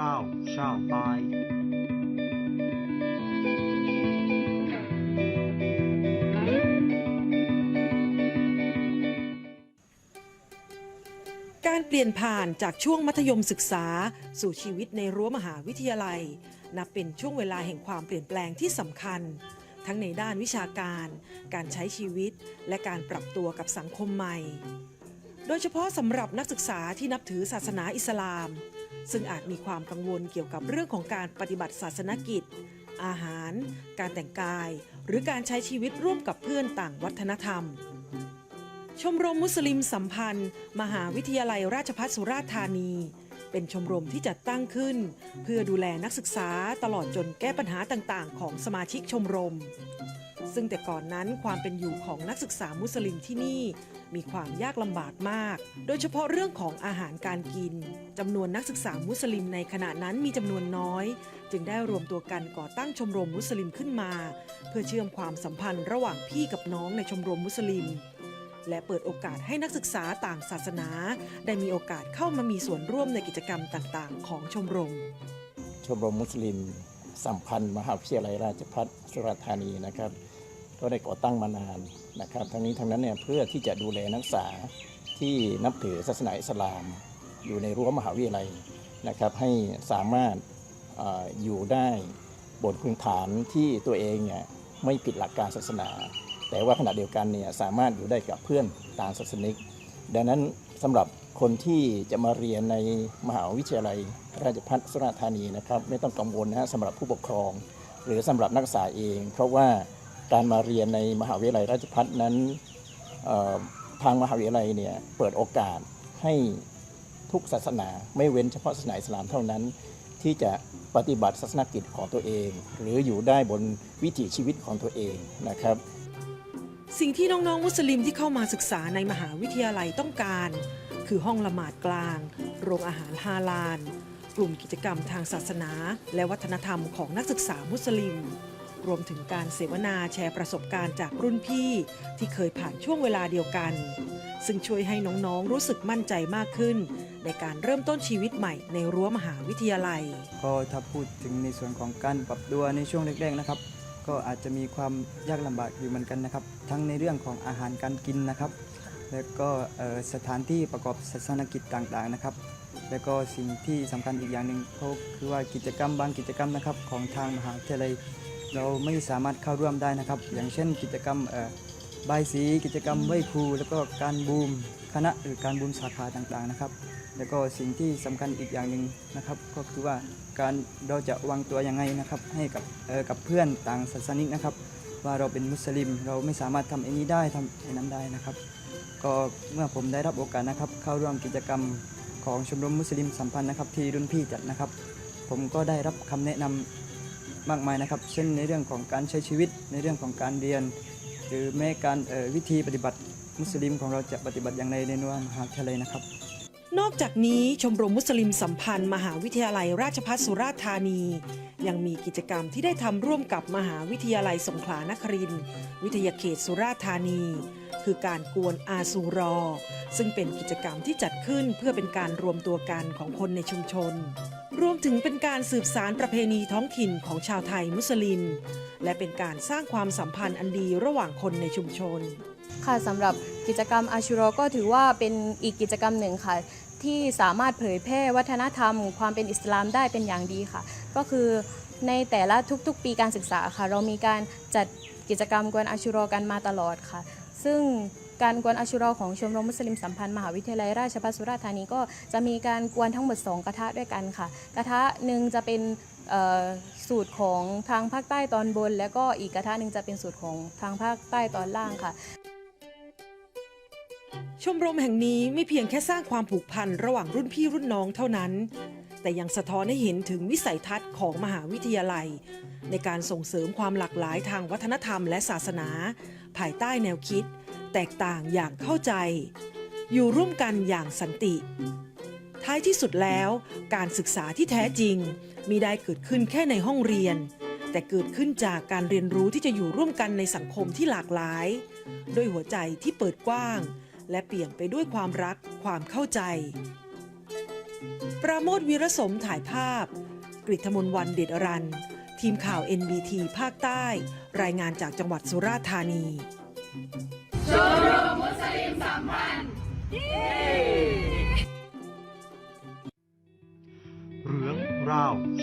เราชาวใต้การเปลี่ยนผ่านจากช่วงมัธยมศึกษา สู่ชีวิตในรั้วมหาวิทยาลัย นับเป็นช่วงเวลาแห่งความเปลี่ยนแปลงที่สำคัญ ทั้งในด้านวิชาการ การใช้ชีวิต และการปรับตัวกับสังคมใหม่ โดยเฉพาะสำหรับนักศึกษาที่นับถือศาสนาอิสลาม ซึ่งอาจมีความกังวลเกี่ยวกับเรื่องของการปฏิบัติศาสนกิจ อาหาร การแต่งกาย หรือการใช้ชีวิตร่วมกับเพื่อนต่างวัฒนธรรม ชมรมมุสลิมสัมพันธ์ มหาวิทยาลัยราชภัฏสุราษฎร์ธานี เป็นชมรมที่จัดตั้งขึ้น เพื่อดูแลนักศึกษาตลอดจนแก้ปัญหาต่างๆ ของสมาชิกชมรม ซึ่งแต่ก่อนนั้นความเป็นอยู่ของนักศึกษามุสลิมที่นี่ มีความยากลำบากมาก โดยเฉพาะเรื่องของอาหารการกินจำนวนนักศึกษามุสลิมในขณะนั้นมีจำนวนน้อย จึงได้รวมตัวกันก่อตั้งชมรมมุสลิมขึ้นมา เพื่อเชื่อมความสัมพันธ์ระหว่างพี่กับน้องในชมรมมุสลิม และเปิดโอกาสให้นักศึกษาต่างศาสนา ได้มีโอกาสเข้ามามีส่วนร่วมในกิจกรรมต่างๆ ของชมรม ชมรมมุสลิมสัมพันธ์มหาวิทยาลัยราชภัฏสุราษฎร์ธานีนะครับ ก็ได้ก่อตั้งมานานนะครับ ทั้งนี้ทั้งนั้นเนี่ยเพื่อที่จะดูแลนักศึกษาที่นับถือศาสนาอิสลาม อยู่ในรั้วมหาวิทยาลัยนะครับ ให้สามารถอออยู่ได้บนพื้นฐานที่ตัวเองเนี่ยไม่ผิดหลักการศาสนา แต่ว่าขณะเดียวกันเนี่ยสามารถอยู่ได้กับเพื่อนต่างศาสนิก ดังนั้นสำหรับคนที่จะมาเรียนในมหาวิทยาลัย ราชภัฏสุราษฎร์ธานีนะครับ ไม่ต้องกังวลนะฮะสำหรับผู้ปกครอง หรือสำหรับนักศึกษาเอง เพราะว่า การมาเรียนในมหาวิทยาลัยราชภัฏนั้นทางมหาวิทยาลัยเนี่ยเปิดโอกาสให้ทุกศาสนาไม่เว้นเฉพาะศาสนาอิสลามเท่านั้น ที่จะปฏิบัติศาสนกิจของตัวเอง หรืออยู่ได้บนวิถีชีวิตของตัวเองนะครับ สิ่งที่น้องๆมุสลิมที่เข้ามาศึกษาในมหาวิทยาลัยต้องการ คือห้องละหมาดกลาง โรงอาหารฮาลาลกลุ่มกิจกรรมทางศาสนา และวัฒนธรรมของนักศึกษามุสลิม รวมถึงการเสวนาแชร์ประสบการณ์จากรุ่นพี่ ที่เคยผ่านช่วงเวลาเดียวกัน ซึ่งช่วยให้น้องๆรู้สึกมั่นใจมากขึ้น ในการเริ่มต้นชีวิตใหม่ในรั้วมหาวิทยาลัย ก็ถ้าพูดถึงในส่วนของการปรับตัวในช่วงแรกๆนะครับ ก็อาจจะมีความยากลำบากอยู่เหมือนกันนะครับ ทั้งในเรื่องของอาหารการกินนะครับ แล้วก็เอ่อสถานที่ประกอบศาสนกิจต่างๆนะครับ แล้วก็สิ่งที่สำคัญอีกอย่างหนึ่งก็คือว่ากิจกรรมบางกิจกรรมนะครับ ของทางมหาวิทยาลัย เราไม่สามารถเข้าร่วมได้นะครับ อย่างเช่นกิจกรรมเอ่อบายสีกิจกรรมไหว้ครู แล้วก็การบูมคณะหรือการบูมสาขาต่างๆนะครับ แล้วก็สิ่งที่สำคัญอีกอย่างหนึ่งนะครับ ก็คือว่าการเราจะวางตัวยังไงนะครับ ให้กับกับเพื่อนต่างศาสนิกนะครับ ว่าเราเป็นมุสลิม เราไม่สามารถทำอ้นี้ได้ทำอ้นั้นได้นะครับ ก็เมื่อผมได้รับโอกาสนะครับ เข้าร่วมกิจกรรมของชมรมมุสลิมสัมพันธ์นะครับ ที่รุ่นพี่จัดนะครับ ผมก็ได้รับคำแนะนำ มากมายนะครับ เช่นในเรื่องของการใช้ชีวิตในเรื่องของการเรียน หรือแม้การวิธีปฏิบัติมุสลิมของเราจะปฏิบัติอย่างไรในนวมหาวิทยาลัยนะครับ นอกจากนี้ชมรมมุสลิมสัมพันธ์ มหาวิทยาลัยราชภัฏสุราษฎร์ธานี ยังมีกิจกรรมที่ได้ทำร่วมกับมหาวิทยาลัยสงขลานครินวิทยาเขตสุราษฎร์ธานี คือการกวนอาซูรอ ซึ่งเป็นกิจกรรมที่จัดขึ้นเพื่อเป็นการรวมตัวกันของคนในชุมชน รวมถึงเป็นการสืบสารประเพณีท้องถิ่นของชาวไทยมุสลิม และเป็นการสร้างความสัมพันธ์อันดีระหว่างคนในชุมชน ค่ะสำหรับกิจกรรมอาชูโรก็ถือว่าเป็นอีกกิจกรรมหนึ่งค่ะ ที่สามารถเผยแพร่วัฒนธรรม ความเป็นอิสลามได้เป็นอย่างดีค่ะ ก็คือในแต่ละทุกๆ ปีการศึกษาค่ะ เรามีการจัดกิจกรรมกวนอาชูโรกันมาตลอดค่ะ ซึ่ง การกวนอาชูโรของชมรมมุสลิมสัมพันธ์มหาวิทยาลัยราชภัฏสุราษฎร์ธานีก็จะมีการกวนทั้งหมด 2 กระทะด้วยกันค่ะ กระทะหนึ่งจะเป็นสูตรของทางภาคใต้ตอนบน แล้วก็อีกกระทะหนึ่งจะเป็นสูตรของทางภาคใต้ตอนล่างค่ะชมรมแห่งนี้ไม่เพียงแค่สร้างความผูกพันระหว่างรุ่นพี่รุ่นน้องเท่านั้น แต่ยังสะท้อนให้เห็นถึงวิสัยทัศน์ของมหาวิทยาลัย ในการส่งเสริมความหลากหลายทางวัฒนธรรมและศาสนา ภายใต้แนวคิด แตกต่างอย่างเข้าใจ อยู่ร่วมกันอย่างสันติ ท้ายที่สุดแล้วการศึกษาที่แท้จริงมีได้เกิดขึ้นแค่ในห้องเรียน แต่เกิดขึ้นจากการเรียนรู้ที่จะอยู่ร่วมกันในสังคมที่หลากหลาย ด้วยหัวใจที่เปิดกว้าง และเปลี่ยนไปด้วยความรักความเข้าใจ ประโมทวีรสมถ่ายภาพ กริธมนวันเดชรัน ทีมข่าว NBT ภาคใต้ รายงานจากจังหวัดสุราษฎร์ธานี ชมรมมุสลิมสัมพันธ์เรื่องราว